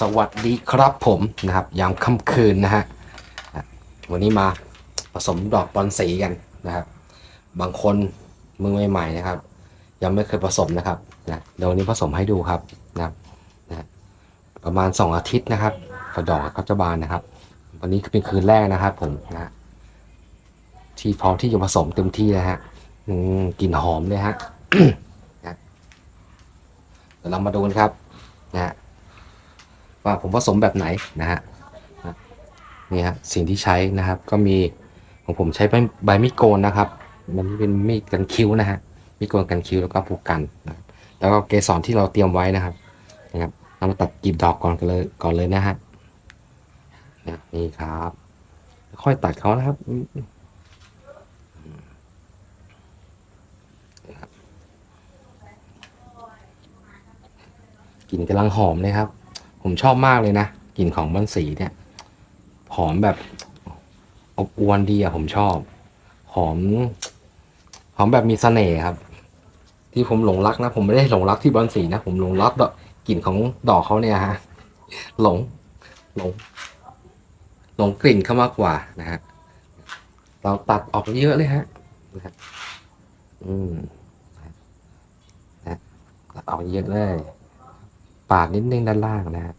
สวัสดีครับผมนะครับยามค่ำคืนนะฮะวันนี้มาผสมดอกบอลสีกันนะครับ บางคนมือใหม่ๆนะครับ ยังไม่เคยผสมนะครับนะเดี๋ยววันนี้ผสมให้ดูครับนะครับนะประมาณ 2 อาทิตย์นะครับกระดอกก็จะบานนะครับ วันนี้เป็นคืนแรกนะครับผมนะที่พร้อมที่จะผสมเต็มที่แล้วฮะกลิ่นหอมเลยฮะนะเดี๋ยวเรามาดูกันครับนะฮะ ว่าผมผสมแบบไหนนะฮะนี่ฮะสิ่งที่ใช้นะครับก็มีของผมใช้ใบใบมีดโกนนะครับ มันเป็นมีดกันคิ้วนะฮะมีดโกนกันคิ้วแล้วก็ผูกกันนะแล้วก็เกสรที่เราเตรียมไว้นะครับนะครับเรามาตัดกลีบดอกก่อนกันเลยก่อนเลยนะฮะนี่ครับ ค่อยตัดเขานะครับกลิ่นกำลังหอมเลยครับ ผมชอบมากเลยนะกลิ่นของบอนสีเนี่ยหอมแบบอบอวนดีอะผมชอบ หอม หอมแบบมีเสน่ห์ครับ ที่ผมหลงรักนะ ผมไม่ได้หลงรักที่บอนสีนะ ผมหลงรักดอกกลิ่นของดอกเขาเนี่ยฮะหลงหลงหลงกลิ่นเขามากกว่านะฮะเราตัดออกเยอะเลยฮะนะฮะอืมนะตัดออกเยอะเลย ปาดนิดนึงด้านล่างนะฮะ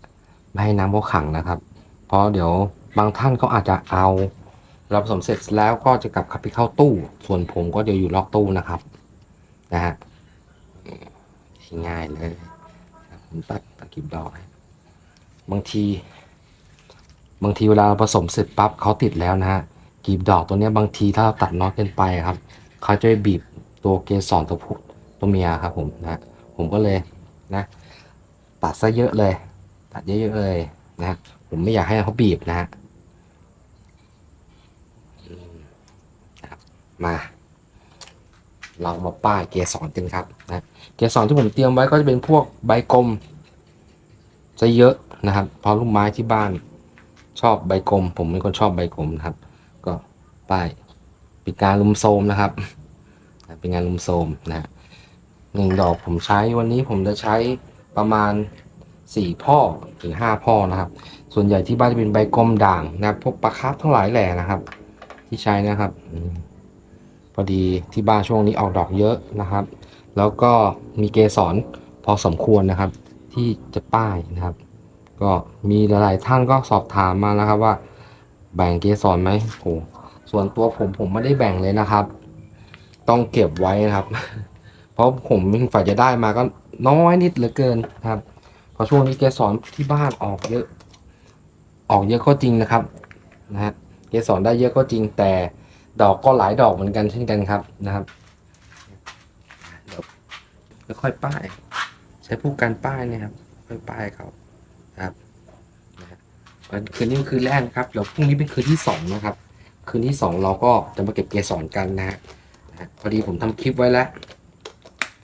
ไม่ให้น้ำเขาขังนะครับ เพราะเดี๋ยวบางท่านเขาอาจจะเอาเราผสมเสร็จแล้วก็จะกลับขับไปเข้าตู้ ส่วนผมก็เดี๋ยวอยู่ล็อกตู้นะครับนะฮะง่ายเลยผมตัดตะกิบดอกบางที บางทีเวลาเราผสมเสร็จปั๊บเขาติดแล้วนะฮะกีบดอกตัวนี้บางทีถ้าเราตัดน้อยเกินไปครับเขาจะไปบีบตัวเกสรตัวผู้ตัวเมียครับผมนะผมก็เลยนะ ตัดซะเยอะเลย ตัดเยอะๆเลยนะผมไม่อยากให้เขาบีบนะฮะมา เรามาป้ายเกสรกันครับนะเกสรที่ผมเตรียมไว้ก็จะเป็นพวกใบกลมจะเยอะนะครับเพราะลูกไม้ที่บ้านชอบใบกลม ผมเป็นคนชอบใบกลมนะครับ ก็ป้ายเป็นการลุมโทรมนะครับ เป็นงานลุมโทรมนะฮะหนึ่งดอกผมใช้วันนี้ผมจะใช้ ประมาณสี่พ่อถึงห้าพ่อนะครับ ส่วนใหญ่ที่บ้านจะเป็นใบกลมด่างนะพวกปลาคาร์ฟทั้งหลายแหล่นะครับ ที่ใช้นะครับพอดีที่บ้านช่วงนี้ออกดอกเยอะนะครับ แล้วก็มีเกสรพอสมควรนะครับ ที่จะป้ายนะครับ ก็มีหลายๆท่านก็สอบถามมานะครับว่า แบ่งเกสรไหมโหส่วนตัวผมผมไม่ได้แบ่งเลยนะครับ ต้องเก็บไว้นะครับ เพราะผมฝ่ายจะได้มาก็น้อยนิดเหลือเกินนะครับพราะช่วงนี้เกสรที่บ้านออกเยอะ ออกเยอะก็จริงนะครับนะฮะเกสรได้เยอะก็จริงแต่ดอกก็หลายดอกเหมือนกันเช่นกันครับนะครับเดี๋ยวค่อยป้าย ใช้ผู้การป้ายนี่ยครับ ค่อยป้ายเขาครับนะฮะคืนนี้คืนแรกครับเดี๋ยวพรุ่งนี้เป็นคืนที่สองนะครับ คืนที่สองเราก็จะมาเก็บเกสรกันนะฮะนะฮะพอดีผมทำคลิปไว้แล้ว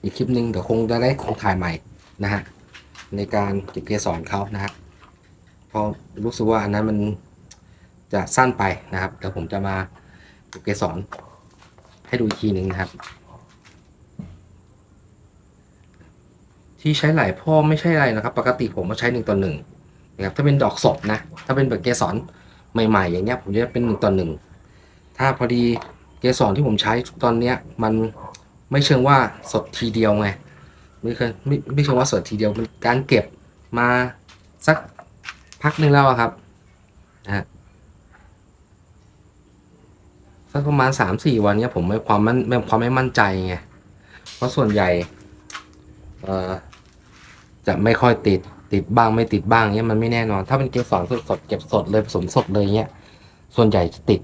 อีกคลิปหนึ่งเดี๋ยวคงจะได้คงถ่ายใหม่นะฮะในการเก็บเกสรเขานะครับเพราะรู้สึกว่าอันนั้นมันจะสั้นไปนะครับเดี๋ยวผมจะมาเก็บเกสรให้ดูอีกทีหนึ่งนะครับ ที่ใช้หลายพ่อไม่ใช่อะไรนะครับ ปกติผมมาใช้หนึ่งต่อหนึ่งนะครับถ้าเป็นดอกสดนะ ถ้าเป็นแบบเกสรใหม่ๆ อย่างเงี้ยผมจะเป็นหนึ่งต่อหนึ่งถ้าพอดีเกสรที่ผมใช้ตอนเนี้ยมัน ไม่เชิงว่าสดทีเดียวไงไม่เคยไม่ไม่ใช่ว่าสดทีเดียวมันการเก็บมาสักพักหนึ่งแล้วอะครับนะฮะสักประมาณสามสี่วันเนี้ยผมไม่ความมั่นไม่ความไม่มั่นใจไงเพราะส่วนใหญ่เอ่อจะไม่ค่อยติดติดบ้างไม่ติดบ้างเนี้ยมันไม่แน่นอน ถ้าเป็นเกสรสดสดเก็บสดเลยผสมสดเลยเนี้ยส่วนใหญ่จะติด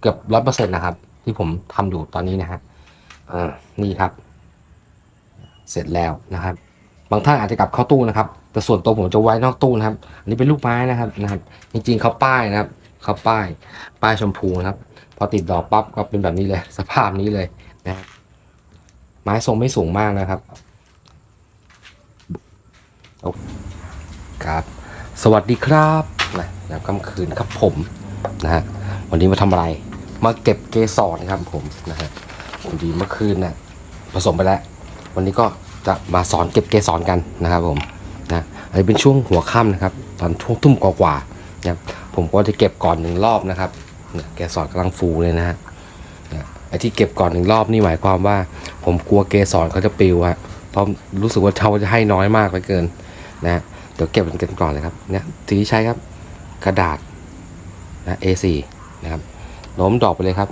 เกือบร้อยเปอร์เซ็นต์นะครับ ที่ผมทำอยู่ตอนนี้นะฮะ อ่านี่ครับ เสร็จแล้วนะครับ บางท่านอาจจะกลับเข้าตู้นะครับ แต่ส่วนตัวผมจะไว้นอกตู้นะครับ อันนี้เป็นลูกไม้นะครับนะครับ จริงๆเขาป้ายนะครับเขาป้าย ป้ายชมพูนะครับ พอติดดอกปั๊บก็เป็นแบบนี้เลย สภาพนี้เลยนะครับไม้ทรงไม่สูงมากนะครับโอครับ สวัสดีครับนะยามค่ำคืนครับผมนะฮะวันนี้มาทำอะไร มาเก็บเกสรครับผมนะฮะ วันดีเมื่อคืนน่ะผสมไปแล้ว วันนี้ก็จะมาสอนเก็บเกสรกันนะครับผมนะอันนี้เป็นช่วงหัวค่ำนะครับ ตอนอนทุ่มทุ่มกว่าๆนะผมก็จะเก็บก่อนหนึ่งรอบนะครับเกสรกำลังฟูเลยนะฮะไอ้ที่เก็บก่อนหนึ่งรอบนี่หมายความว่า ผมกลัวเกสรเขาจะปลิวฮะเพราะรู้สึกว่าเขาจะให้น้อยมากเหลือเกินนะฮะเดี๋ยวเก็บมันกันก่อนเลยครับเนี่ยทีใช้ครับ กระดาษนะ A4 นะครับโน้มดอกไปเลยครับ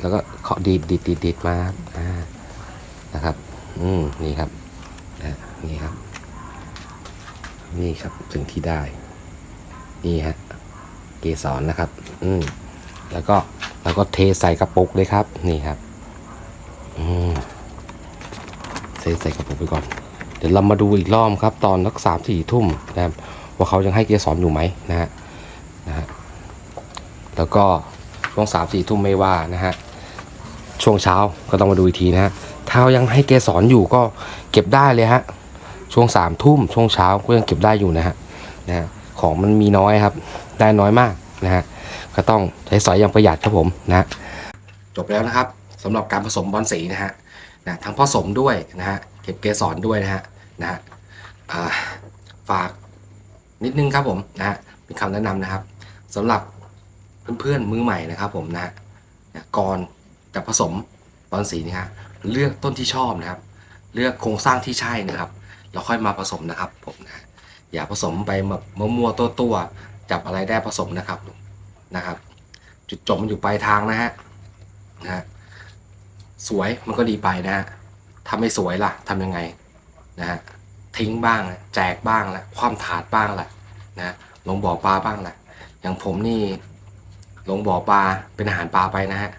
แล้วก็เคาะดีดดีดดีดดดมาอ่านะครับ อืมนี่ครับนะนี่ครับ นี่ครับสิ่งที่ได้ นี่ฮะเกสรนะครับ อืมแล้วก็แล้วก็เทใส่กระปุกเลยครับ นี่ครับ อืมเทใส่กระปุกไปก่อน เดี๋ยวเรามาดูอีกรอบครับ ตอนสักสามสี่ทุ่มนะครับว่าเขายังให้เกสรอยู่ไหมนะฮะนะฮะแล้วก็ช่วงสามสี่ทุ่มไม่ว่านะฮะ ช่วงเช้าก็ต้องมาดูอีกทีนะฮะถ้ายังให้เกสรอยู่ก็เก็บได้เลยฮะช่วงสามทุ่มช่วงเช้าก็ยังเก็บได้อยู่นะฮะนะของมันมีน้อยครับ ได้น้อยมากนะฮะก็ต้องใช้สอยอย่างประหยัดครับผมนะจบแล้วนะครับสำหรับการผสมบอลสีนะฮะนะทั้งผสมด้วยนะฮะเก็บเกสรด้วยนะฮะนะฮะฝากนิดนึงครับผมนะฮะเป็นคำแนะนำนะครับสำหรับเพื่อนๆมือใหม่นะครับผมนะฮะนะก่อน จะผสมบอลสีนะฮะเลือกต้นที่ชอบนะครับ เลือกโครงสร้างที่ใช่นะครับแล้วค่อยมาผสมนะครับผมนะอย่าผสมไปแบบมั่วๆตัวๆจับอะไรได้ผสมนะครับนะครับ จุดจบมันอยู่ปลายทางนะฮะนะฮะสวยมันก็ดีไปนะฮะถ้าไม่สวยล่ะทำยังไงนะฮะทิ้งบ้างแจกบ้างแหละคว่ำถาดบ้างแหละนะลงบ่อปลาบ้างแหละอย่างผมนี่ลงบ่อปลาเป็นอาหารปลาไปนะฮะ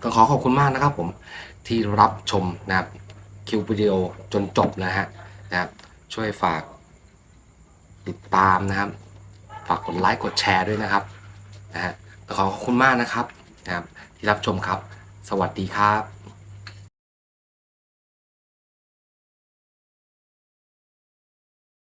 ต้องขอขอบคุณมากนะครับผมที่รับชมนะครับคลิววิดีโอจนจบนะฮะนะครับช่วยฝากติดตามนะครับ ฝากกดไลค์กดแชร์ด้วยนะครับนะฮะขอขอบคุณมากนะครับนะครับที่รับชมครับ สวัสดีครับ